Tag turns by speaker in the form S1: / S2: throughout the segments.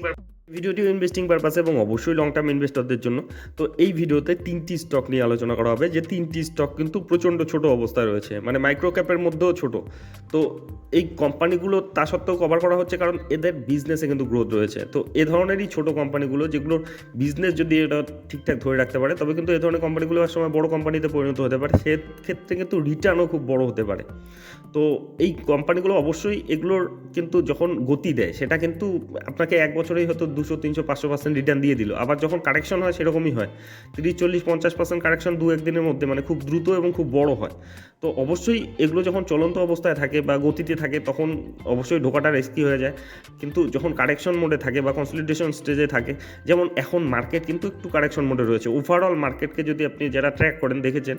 S1: where ভিডিওটি investing purpose এবং অবশ্যই লং টার্ম ইনভেস্টরদের জন্য। তো এই ভিডিওতে তিনটি স্টক নিয়ে আলোচনা করা হবে। যে তিনটি স্টক কিন্তু প্রচণ্ড ছোট অবস্থায় রয়েছে। মানে মাইক্রো ক্যাপের মধ্যেও ছোট। তো এই কোম্পানিগুলো তা সত্ত্বেও কভার করা হচ্ছে কারণ এদের বিজনেসে কিন্তু গ্রোথ রয়েছে। তো এ ধরনেরই ছোট কোম্পানিগুলো যেগুলোর বিজনেস যদি এটা ঠিকঠাক ধরে রাখতে পারে, তবে কিন্তু এ ধরনের কোম্পানিগুলো এক সময় বড় কোম্পানিতে পরিণত হতে পারে। সেক্ষেত্রে কিন্তু রিটার্নও খুব বড় হতে পারে। তো এই কোম্পানিগুলো অবশ্যই এগুলোর কিন্তু যখন গতি দেয়, সেটা কিন্তু আপনাকে এক বছরেই হয়তো দুশো, তিনশো, পাঁচশো পার্সেন্ট রিটার্ন দিয়ে দিল। আবার যখন কারেকশন হয়, সেরকমই হয়। তিরিশ, চল্লিশ, পঞ্চাশ পার্সেন্ট কারেকশন দু একদিনের মধ্যে মানে খুব দ্রুত এবং খুব বড় হয়। তো অবশ্যই এগুলো যখন চলন্ত অবস্থায় থাকে বা গতিতে থাকে, তখন অবশ্যই ঢোকাটা রিস্কি হয়ে যায়। কিন্তু যখন কারেকশন মোডে থাকে বা কনসলিডেশন স্টেজে থাকে, যেমন এখন মার্কেট কিন্তু একটু কারেকশন মোডে রয়েছে। ওভারঅল মার্কেটকে যদি আপনি যারা ট্র্যাক করেন, দেখেছেন,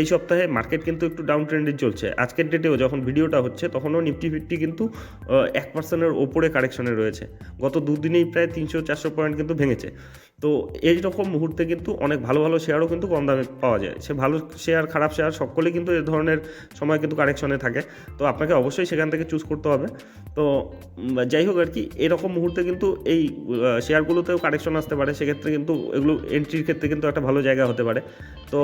S1: এই সপ্তাহে মার্কেট কিন্তু একটু ডাউন ট্রেন্ডে চলছে। আজকের ডেটেও যখন ভিডিওটা হচ্ছে, তখনও নিফটি ফিফটি কিন্তু এক পার্সেন্টের ওপরে কারেকশনে রয়েছে। গত দুদিনেই প্রায় তিনশো, চারশো পয়েন্ট কিন্তু ভেঙেছে। তো এই রকম মুহূর্তে কিন্তু অনেক ভালো ভালো শেয়ারও কিন্তু কম দামে পাওয়া যায়। সে ভালো শেয়ার খারাপ শেয়ার সকলেই কিন্তু এ ধরনের সময় কিন্তু কারেকশনে থাকে। তো আপনাকে অবশ্যই সেখান থেকে চুজ করতে হবে। তো যাই হোক আর কি, এরকম মুহূর্তে কিন্তু এই শেয়ারগুলোতেও কারেকশন আসতে পারে। সেক্ষেত্রে কিন্তু এগুলো এন্ট্রির ক্ষেত্রে কিন্তু একটা ভালো জায়গা হতে পারে। তো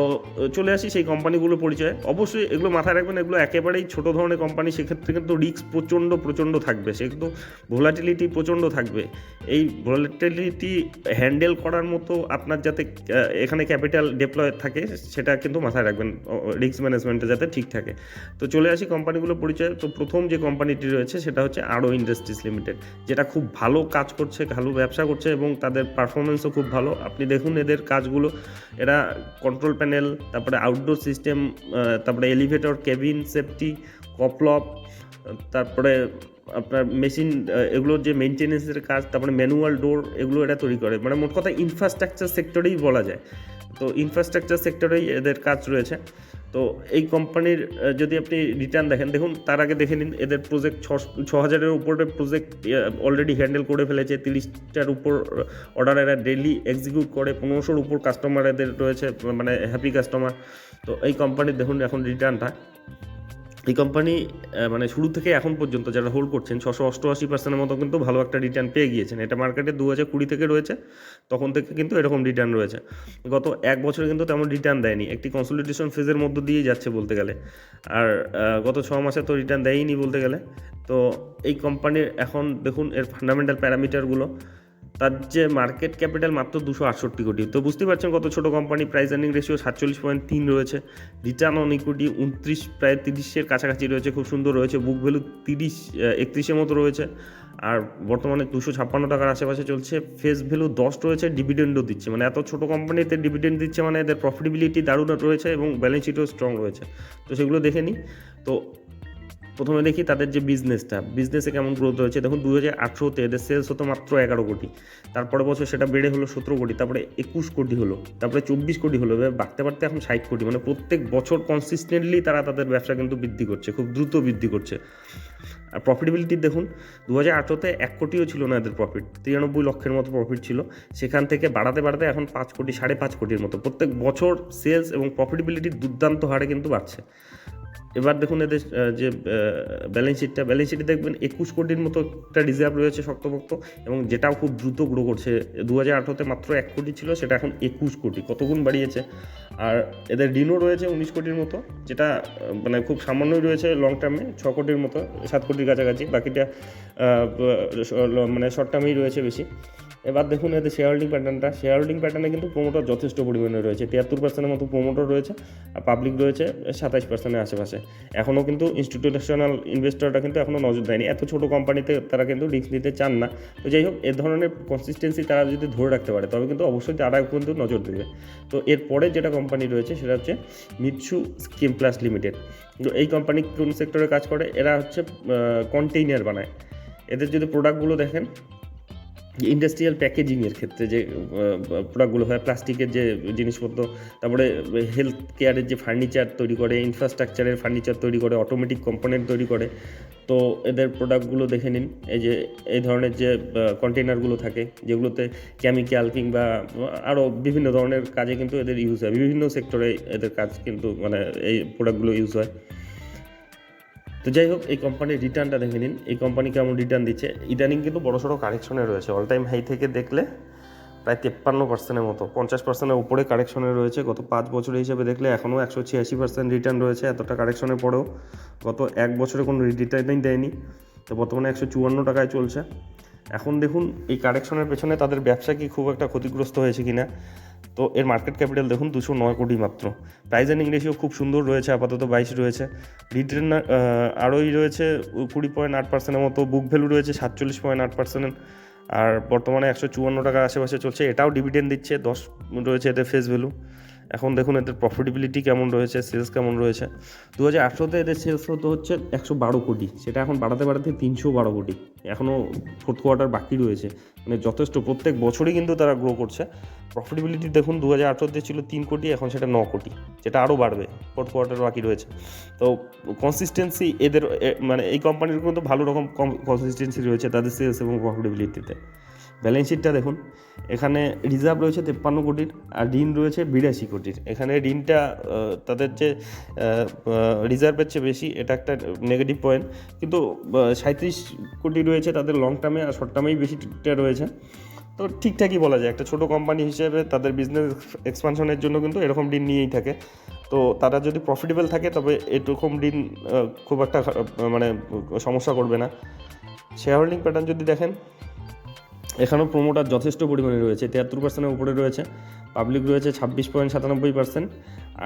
S1: চলে আসি সেই কোম্পানিগুলোর পরিচয়। অবশ্যই এগুলো মাথায় রাখবেন, এগুলো একেবারেই ছোট ধরনের কোম্পানি সেক্ষেত্রে কিন্তু রিস্ক প্রচণ্ড প্রচণ্ড থাকবে। সে কিন্তু ভোলাটিলিটি প্রচণ্ড থাকবে। এই ভোলাটিলিটি হ্যান্ডেল করার মতো আপনার যাতে এখানে ক্যাপিটাল ডিপ্লয় থাকে, সেটা কিন্তু মাথায় রাখবেন রিস্ক ম্যানেজমেন্টে যাতে ঠিক থাকে। তো চলে আসি কোম্পানিগুলো পরিচয়। তো প্রথম যে কোম্পানিটি রয়েছে, সেটা হচ্ছে আরও ইন্ডাস্ট্রিজ লিমিটেড যেটা খুব ভালো কাজ করছে, ভালো ব্যবসা করছে এবং তাদের পারফরমেন্সও খুব ভালো। আপনি দেখুন এদের কাজগুলো, এরা কন্ট্রোল প্যানেল তারপরে আউটডোর সিস্টেম তারপরে এলিভেটর কেবিন সেফটি কপলপ তারপরে আপনার মেশিন এগুলোর যে মেনটেনেন্সের কাজ, তারপরে ম্যানুয়াল ডোর এগুলো এরা তৈরি করে। মানে মোট কথা ইনফ্রাস্ট্রাকচার সেক্টরেই বলা যায়। তো ইনফ্রাস্ট্রাকচার সেক্টরেই এদের কাজ রয়েছে। তো এই কোম্পানির যদি আপনি রিটার্ন দেখেন, দেখুন, তার আগে দেখে নিন, এদের প্রজেক্ট ছ হাজারের উপরে প্রজেক্ট অলরেডি হ্যান্ডেল করে ফেলেছে। তিরিশটার উপর অর্ডার এরা ডেলি এক্সিকিউট করে। পনেরোশোর উপর কাস্টমার এদের রয়েছে মানে হ্যাপি কাস্টমার তো এই কোম্পানির দেখুন, এখন রিটার্নটা এই কোম্পানি মানে শুরু থেকে এখন পর্যন্ত যারা হোল্ড করছেন, ছশো অষ্টআশি পার্সেন্টের মতো কিন্তু ভালো একটা রিটার্ন পেয়ে গিয়েছেন। এটা মার্কেটে দু হাজার কুড়ি থেকে রয়েছে, তখন থেকে কিন্তু এরকম রিটার্ন রয়েছে। গত এক বছরে কিন্তু তেমন রিটার্ন দেয়নি। একটি কনসলিডেশন ফেজের মধ্য দিয়েই যাচ্ছে বলতে গেলে। আর গত ছ মাসে তো রিটার্ন দেয়নি বলতে গেলে। তো এই কোম্পানির এখন দেখুন, এর ফান্ডামেন্টাল প্যারামিটারগুলো তার যে মার্কেট ক্যাপিটাল মাত্র দুশো আটষট্টি কোটি। তো বুঝতেই পারছেন কত ছোট কোম্পানি প্রাইস আর্নিং রেশিও সাতচল্লিশ পয়েন্ট তিন রয়েছে। রিটার্ন অন ইকুইটি উনত্রিশ, প্রায় তিরিশের কাছাকাছি রয়েছে, খুব সুন্দর রয়েছে। বুক ভ্যালু তিরিশ একত্রিশের মতো রয়েছে। আর বর্তমানে দুশো ছাপ্পান্ন টাকার আশেপাশে চলছে। ফেস ভ্যালু দশ রয়েছে ডিভিডেন্ডও দিচ্ছে। মানে এত ছোট কোম্পানিতে ডিভিডেন্ড দিচ্ছে মানে এদের প্রফিটেবিলিটি দারুণ রয়েছে এবং ব্যালেন্স শিটও স্ট্রং রয়েছে। তো সেগুলো দেখে নিই। তো প্রথমে দেখি তাদের যে বিজনেসটা বিজনেসে কেমন গ্রোথ হয়েছে? দেখুন দু হাজার আঠেরোতে এদের সেলস হতো মাত্র এগারো কোটি। তারপরে বছর সেটা বেড়ে হলো সতেরো কোটি, তারপরে একুশ কোটি হলো, তারপরে চব্বিশ কোটি হলো, এবার বাড়তে বাড়তে এখন ষাট কোটি। মানে প্রত্যেক বছর কনসিস্টেন্টলি তারা তাদের ব্যবসা কিন্তু বৃদ্ধি করছে, খুব দ্রুত বৃদ্ধি করছে। আর প্রফিটেবিলিটি দেখুন দু হাজার আঠেরোতে এক কোটিও ছিল না এদের প্রফিট তিরানব্বই লক্ষের মতো প্রফিট ছিল। সেখান থেকে বাড়াতে বাড়াতে এখন পাঁচ কোটি, সাড়ে পাঁচ কোটির মতো। প্রত্যেক বছর সেলস এবং প্রফিটেবিলিটি দুর্দান্ত হারে কিন্তু বাড়ছে। এবার দেখুন এদের যে ব্যালেন্স শিটটা ব্যালেন্স শিটে দেখবেন একুশ কোটির মতো একটা রিজার্ভ রয়েছে শক্তপোক্ত এবং যেটাও খুব দ্রুত গ্রো করছে। দু হাজার আঠেরোতে মাত্র এক কোটি ছিল, সেটা এখন একুশ কোটি, কতগুণ বাড়িয়েছে? আর এদের ঋণও রয়েছে উনিশ কোটির মতো, যেটা মানে খুব সামান্যই রয়েছে লং টার্মে ছ কোটির মতো, সাত কোটির কাছাকাছি, বাকিটা মানে শর্ট টার্মেই রয়েছে বেশি। এবার দেখুন এদের শেয়ার হোল্ডিং প্যাটার্নটা শেয়ার হোল্ডিং প্যাটার্নে কিন্তু প্রোমোটার যথেষ্ট পরিমাণে রয়েছে। তিয়াত্তর পার্সেন্টের মতো প্রোমোটার রয়েছে আর পাবলিক রয়েছে সাতাশ পার্সেন্টের আশেপাশে। এখনও কিন্তু ইনস্টিটিউশনাল ইনভেস্টররা কিন্তু এখনও নজর দেয়নি। এত ছোটো কোম্পানিতে তারা কিন্তু রিস্ক নিতে চান না। তো যাই হোক, এ ধরনের কনসিস্টেন্সি তারা যদি ধরে রাখতে পারে, তবে কিন্তু অবশ্যই তারা কিন্তু নজর দেবে। তো এরপরে যেটা কোম্পানি রয়েছে, সেটা হচ্ছে মিৎসু স্কিম প্লাস লিমিটেড তো এই কোম্পানি কোন সেক্টরে কাজ করে? এরা হচ্ছে কন্টেইনার বানায়। এদের যদি প্রোডাক্টগুলো দেখেন ইন্ডাস্ট্রিয়াল প্যাকেজিংয়ের ক্ষেত্রে যে প্রোডাক্টগুলো হয়, প্লাস্টিকের যে জিনিসপত্র, তারপরে হেলথ কেয়ারের যে ফার্নিচার তৈরি করে ইনফ্রাস্ট্রাকচারের ফার্নিচার তৈরি করে অটোমেটিক কম্পোনেন্ট তৈরি করে, তো এদের প্রোডাক্টগুলো দেখে নিন। এই যে, এই ধরনের যে কন্টেনারগুলো থাকে, যেগুলোতে কেমিক্যাল কিংবা আরও বিভিন্ন ধরনের কাজে কিন্তু এদের ইউজ হয়। বিভিন্ন সেক্টরে এদের কাজ কিন্তু মানে এই প্রোডাক্টগুলো ইউজ হয়। তো যাই হোক, এই কোম্পানির রিটার্নটা দেখে নিন। এই কোম্পানি কেমন রিটার্ন দিচ্ছে? ইদানিং কিন্তু বড় সড়ো কারেকশনে রয়েছে। অল টাইম হাই থেকে দেখলে প্রায় তেপ্পান্ন পার্সেন্টের মতো। পঞ্চাশ পার্সেন্টের উপরে কারেকশনে রয়েছে। গত পাঁচ বছর হিসেবে দেখলে এখনও একশো ছিয়াশি পার্সেন্ট রিটার্ন রয়েছে। এতটা কারেকশনের পরেও গত এক বছরে কোনো রিটার্নই দেয়নি। তো বর্তমানে একশো চুয়ান্ন টাকায় চলছে। এখন দেখুন, এই কারেকশনের পেছনে তাদের ব্যবসা কি খুব একটা ক্ষতিগ্রস্ত হয়েছে কিনা? তো এর মার্কেট ক্যাপিটাল দেখুন, দুশো নয় কোটি মাত্র। প্রাইস এর্নিং রেশিও খুব সুন্দর রয়েছে, আপাতত বাইশ রয়েছে। রিটার্ন আরোই রয়েছে, কুড়ি পয়েন্ট আট পার্সেন্টের মতো। বুক ভ্যালু রয়েছে সাতচল্লিশ পয়েন্ট আট পার্সেন্ট আর বর্তমানে একশো চুয়ান্ন টাকার আশেপাশে চলছে। এটাও ডিভিডেন্ড দিচ্ছে, দশ রয়েছে এদের ফেস ভ্যালু এখন দেখুন এদের প্রফিটেবিলিটি কেমন রয়েছে সেলস কেমন রয়েছে। দু হাজার আঠেরোতে এদের সেলস হতো হচ্ছে একশো বারো কোটি, সেটা এখন বাড়াতে বাড়াতে তিনশো বারো কোটি এখনও ফোর্থ কোয়ার্টার বাকি রয়েছে। মানে যথেষ্ট, প্রত্যেক বছরই কিন্তু তারা গ্রো করছে। প্রফিটেবিলিটি দেখুন দু হাজার আঠেরোতে ছিল তিন কোটি, এখন সেটা ন কোটি, যেটা আরও বাড়বে ফোর্থ কোয়ার্টার বাকি রয়েছে। তো কনসিস্টেন্সি এদের মানে এই কোম্পানির কিন্তু ভালো রকম কনসিস্টেন্সি রয়েছে তাদের সেলস এবং প্রফিটেবিলিটিতে ব্যালেন্স শিটটা দেখুন। এখানে রিজার্ভ রয়েছে তেপ্পান্ন কোটির আর ঋণ রয়েছে বিরাশি কোটির। এখানে ঋণটা তাদের যে রিজার্ভের চেয়ে বেশি, এটা একটা নেগেটিভ পয়েন্ট কিন্তু সাঁত্রিশ কোটি রয়েছে তাদের লং টার্মে আর শর্ট টার্মেই বেশিটা রয়েছে। তো ঠিকঠাকই বলা যায়, একটা ছোটো কোম্পানি হিসেবে তাদের বিজনেস এক্সপানশনের জন্য কিন্তু এরকম ঋণ নিয়েই থাকে। তো তারা যদি প্রফিটেবল থাকে, তবে এরকম ঋণ খুব একটা মানে সমস্যা করবে না। শেয়ার হোল্ডিং প্যাটার্ন যদি দেখেন এখানেও প্রোমোটার যথেষ্ট পরিমাণে রয়েছে তিয়াত্তর পার্সেন্টের উপরে রয়েছে পাবলিক রয়েছে ছাব্বিশ পয়েন্ট সাতানব্বই পার্সেন্ট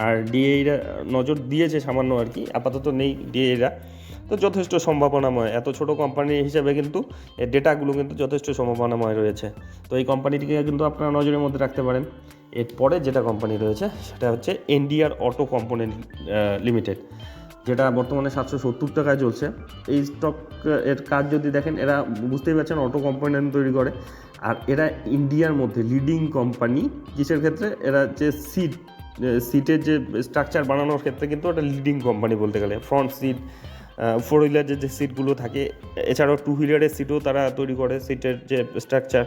S1: আর ডিএইরা নজর দিয়েছে সামান্য আর কি, আপাতত নেই ডিএইরা তো যথেষ্ট সম্ভাবনাময়, এত ছোট কোম্পানি হিসাবে কিন্তু এর ডেটাগুলো কিন্তু যথেষ্ট সম্ভাবনাময় রয়েছে। তো এই কোম্পানিটিকে কিন্তু আপনারা নজরের মধ্যে রাখতে পারেন। এরপরে যেটা কোম্পানি রয়েছে, সেটা হচ্ছে এনডিআর অটো কম্পোনেন্ট লিমিটেড যেটা বর্তমানে সাতশো সত্তর টাকায় চলছে। এই স্টক এর কাজ যদি দেখেন, এরা বুঝতেই পারছেন অটো কম্পোনেন্ট তৈরি করে। আর এরা ইন্ডিয়ার মধ্যে লিডিং কোম্পানি কিসের ক্ষেত্রে? এরা যে সিট সিটের যে স্ট্রাকচার বানানোর ক্ষেত্রে কিন্তু একটা লিডিং কোম্পানি বলতে গেলে। ফ্রন্ট সিট ফোর হুইলারের যে সিটগুলো থাকে, এছাড়াও টু হুইলারের সিটও তারা তৈরি করে সিটের যে স্ট্রাকচার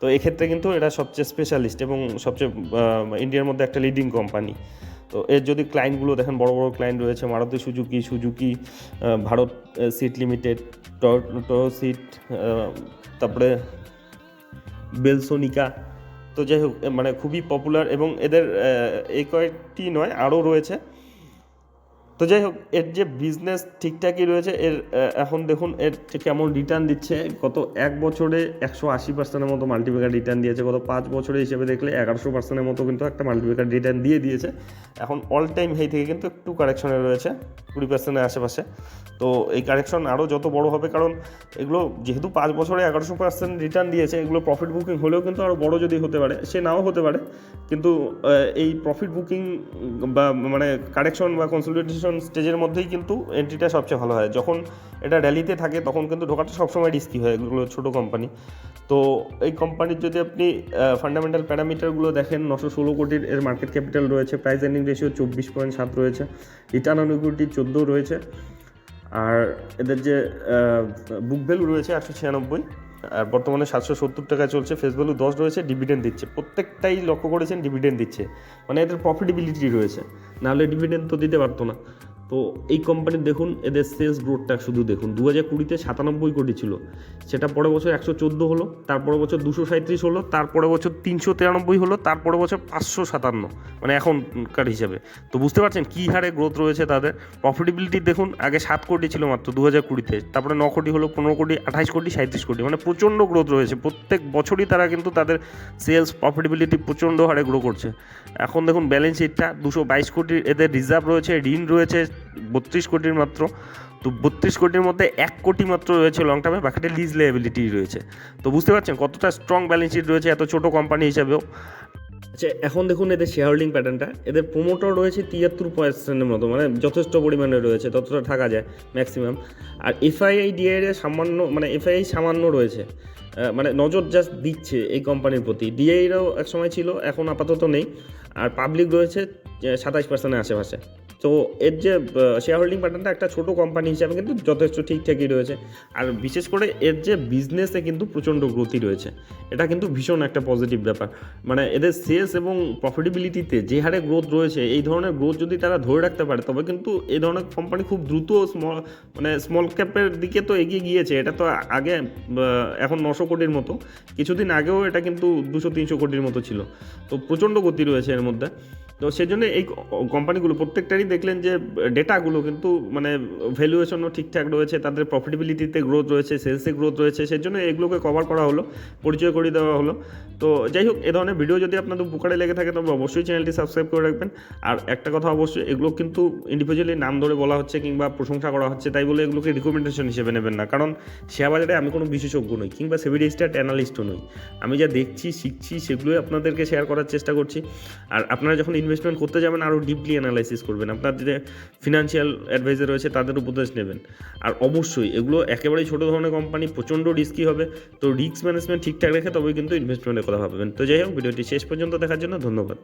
S1: তো এক্ষেত্রে কিন্তু এরা সবচেয়ে স্পেশালিস্ট এবং সবচেয়ে ইন্ডিয়ার মধ্যে একটা লিডিং কোম্পানি তো এর যদি ক্লায়েন্টগুলো দেখেন, বড় বড় ক্লায়েন্ট রয়েছে, Maruti Suzuki Suzuki Bharat seat limited Toyota seat তারপরে বেলসোনিকা। তো যাই হোক মানে খুবই পপুলার এবং এদের এই কয়েকটি নয়, আরও রয়েছে। তো যাই হোক, এর যে বিজনেস ঠিকঠাকই রয়েছে, এর এখন দেখুন, এর কেমন রিটার্ন দিচ্ছে। গত এক বছরে একশো আশি পার্সেন্টের মতো মাল্টিপ্যাকার রিটার্ন দিয়েছে। গত পাঁচ বছরে হিসেবে দেখলে এগারোশো পার্সেন্টের মতো কিন্তু একটা মাল্টিপ্যাকার রিটার্ন দিয়ে দিয়েছে। এখন অল টাইম হেই থেকে কিন্তু একটু কারেকশনে রয়েছে, কুড়ি পার্সেন্টের আশেপাশে। তো এই কারেকশন আরও যত বড় হবে, কারণ এগুলো যেহেতু পাঁচ বছরে এগারোশো পার্সেন্ট রিটার্ন দিয়েছে, এগুলো প্রফিট বুকিং হলেও কিন্তু আরও বড় যদি হতে পারে, সে নাও হতে পারে। কিন্তু এই প্রফিট বুকিং বা মানে কারেকশন বা কনসলিডেশন স্টেজের মধ্যেই কিন্তু এন্ট্রিটা সবচেয়ে ভালো হয়। যখন এটা র্যালিতে থাকে, তখন কিন্তু ঢোকাটা সবসময় রিস্কি হয়, এগুলো ছোটো কোম্পানি তো এই কোম্পানির যদি আপনি ফান্ডামেন্টাল প্যারামিটারগুলো দেখেন, নশো ষোলো কোটির এর মার্কেট ক্যাপিটাল রয়েছে প্রাইস এর্নিং রেশিও চব্বিশ পয়েন্ট সাত রয়েছে রিটার্ন অন চোদ্দ রয়েছে, আর এদের যে বুক ভ্যালু রয়েছে একশো ছিয়ানব্বই। আর বর্তমানে সাতশো সত্তর টাকা চলছে ফেস ভ্যালু দশ রয়েছে ডিভিডেন্ড দিচ্ছে। প্রত্যেকটাই লক্ষ্য করেছেন ডিভিডেন্ড দিচ্ছে। মানে এদের প্রফিটেবিলিটি রয়েছে। নাহলে ডিভিডেন্ড তো দিতে পারতো না। তো এই কোম্পানির দেখুন, এদের সেলস গ্রোথটা শুধু দেখুন দু হাজার কুড়িতে সাতানব্বই কোটি ছিল। সেটা পরের বছর একশো চোদ্দ হলো তারপরে বছর দুশো সাঁত্রিশ হলো তারপরে বছর তিনশো তিরানব্বই হলো তারপরে বছর পাঁচশো সাতান্ন মানে এখনকার হিসাবে। তো বুঝতে পারছেন কী হারে গ্রোথ রয়েছে তাদের? প্রফিটেবিলিটি দেখুন, আগে সাত কোটি ছিল মাত্র দু হাজার কুড়িতে, তারপরে ন কোটি হলো, পনেরো কোটি, আঠাইশ কোটি সাঁত্রিশ কোটি মানে প্রচণ্ড গ্রোথ রয়েছে। প্রত্যেক বছরই তারা কিন্তু তাদের সেলস প্রফিটেবিলিটি প্রচণ্ড হারে গ্রো করছে। এখন দেখুন ব্যালেন্স শিটটা দুশো বাইশ কোটির এদের রিজার্ভ রয়েছে, ঋণ রয়েছে বত্রিশ কোটির মাত্র। তো বত্রিশ কোটির মধ্যে এক কোটি মাত্র রয়েছে লং টার্মে বাকিটা লিজ লেবিলিটি রয়েছে। তো বুঝতে পারছেন কতটা স্ট্রং ব্যালেন্স শিট রয়েছে, এত ছোটো কোম্পানি হিসাবেও। আচ্ছা এখন দেখুন এদের শেয়ার হোল্ডিং প্যাটার্নটা এদের প্রোমোটার রয়েছে তিয়াত্তর পার্সেন্টের মতো মানে যথেষ্ট পরিমাণে রয়েছে, ততটা থাকা যায় ম্যাক্সিমাম আর এফআইআই ডিআইএ সামান্য মানে এফআইআই সামান্য রয়েছে। মানে নজর জাস্ট দিচ্ছে এই কোম্পানির প্রতি। ডিআইরাও এক সময় ছিল, এখন আপাতত নেই। আর পাবলিক রয়েছে সাতাইশ পার্সেন্টের আশেপাশে। তো এর যে শেয়ার হোল্ডিং প্যাটার্নটা একটা ছোটো কোম্পানি হিসাবে কিন্তু যথেষ্ট ঠিকঠাকই রয়েছে। আর বিশেষ করে এর যে বিজনেসে কিন্তু প্রচণ্ড গ্রোথই রয়েছে। এটা কিন্তু ভীষণ একটা পজিটিভ ব্যাপার। মানে এদের সেলস এবং প্রফিটেবিলিটিতে যে হারে গ্রোথ রয়েছে, এই ধরনের গ্রোথ যদি তারা ধরে রাখতে পারে, তবে কিন্তু এই ধরনের কোম্পানি খুব দ্রুত স্মল মানে স্মল ক্যাপের দিকে তো এগিয়ে গিয়েছে। এটা তো আগে এখন নশো কোটির মতো। কিছুদিন আগেও এটা কিন্তু দুশো তিনশো কোটির মতো ছিল। তো প্রচণ্ড গতি রয়েছে এর মধ্যে। তো সেজন্য এই কোম্পানিগুলো প্রত্যেকটারই দেখলেন যে ডেটাগুলো কিন্তু মানে ভ্যালুয়েশনও ঠিকঠাক রয়েছে, তাদের প্রফিটেবিলিটিতে গ্রোথ রয়েছে সেলসে গ্রোথ রয়েছে, সেজন্য এগুলোকে কভার করা হলো, পরিচয় করিয়ে দেওয়া হলো। তো যাই হোক, এ ধরনের ভিডিও যদি আপনাদের উপকারে লেগে থাকে, তবে অবশ্যই চ্যানেলটি সাবস্ক্রাইব করে রাখবেন। আর একটা কথা অবশ্যই, এগুলো কিন্তু ইন্ডিভিজুয়ালি নাম ধরে বলা হচ্ছে কিংবা প্রশংসা করা হচ্ছে, তাই বলে এগুলোকে রিকমেন্ডেশন হিসেবে নেবেন না। কারণ শেয়ার বাজারে আমি কোনো বিশেষজ্ঞ নই, কিংবা সেভিডি স্টার্ট অ্যানালিস্টও নই। আমি যা দেখছি, শিখছি, সেগুলোই আপনাদেরকে শেয়ার করার চেষ্টা করছি। আর আপনারা যখন ইনভেস্টমেন্ট করতে যাবেন, আরও ডিপলি অ্যানালাইসিস করবেন। আপনার যে ফিনান্সিয়াল অ্যাডভাইজার রয়েছে, তাদের উপদেশ নেবেন। আর অবশ্যই এগুলো একেবারেই ছোটো ধরনের কোম্পানি প্রচণ্ড রিস্কি হবে। তো রিস্ক ম্যানেজমেন্ট ঠিকঠাক রেখে তবেই কিন্তু ইনভেস্টমেন্টের কথা ভাববেন। তো যাই হোক, ভিডিওটি শেষ পর্যন্ত দেখার জন্য ধন্যবাদ।